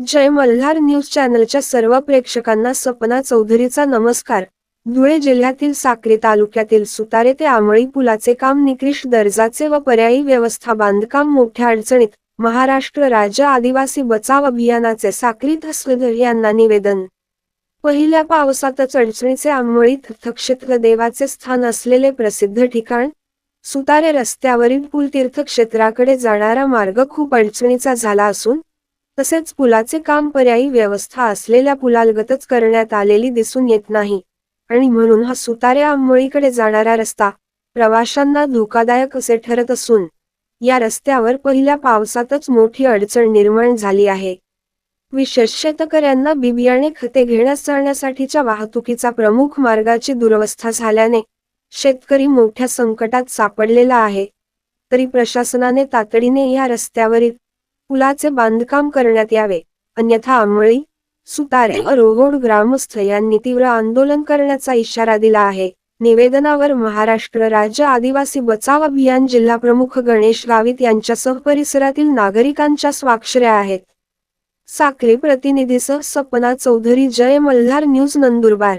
जय Malhar news चॅनलच्या सर्व प्रेक्षकांना सपना चौधरीचा नमस्कार. धुळे जिल्ह्यातील साक्री तालुक्यातील सुतारे ते आमळी पुलाचे काम निकृष दर्जाचे व पर्यायी व्यवस्था बांधकाम मोठ्या अडचणीत महाराष्ट्र राज्य आदिवासी बचाव अभियानाचे साक्री धसलधर यांना निवेदन. पहिल्या पावसातच अडचणीचे आंबळी थक्षेत्र देवाचे स्थान असलेले प्रसिद्ध ठिकाण सुतारे रस्त्यावरील पूल तीर्थक्षेत्राकडे जाणारा मार्ग खूप अडचणीचा झाला असून तसेच पुलाचे काम पर्यायी व्यवस्था असलेल्या पुलालगतच करण्यात आलेली दिसून येत नाही. आणि म्हणून हा सुतारे आंबोळीकडे जाणारा रस्ता प्रवाशांना धोकादायक असे ठरत असून या रस्त्यावर पहिल्या पावसातच मोठी अडचण निर्माण झाली आहे. विशेष शेतकऱ्यांना बी बियाणे खते घेण्यास जाण्यासाठीच्या वाहतुकीचा प्रमुख मार्गाची दुरवस्था झाल्याने शेतकरी मोठ्या संकटात सापडलेला आहे. तरी प्रशासनाने तातडीने या रस्त्यावरील पुलाचे बांधकाम करण्यात यावे. अन्यथा आंबळी सुतारे व रोहोड ग्रामस्थ यांनी तीव्र आंदोलन करण्याचा इशारा दिला आहे. निवेदनावर महाराष्ट्र राज्य आदिवासी बचाव अभियान जिल्हा प्रमुख गणेश गावित यांच्यासह परिसरातील नागरिकांच्या स्वाक्षऱ्या आहेत. साक्री प्रतिनिधीसह सपना चौधरी जय मल्हार न्यूज नंदुरबार.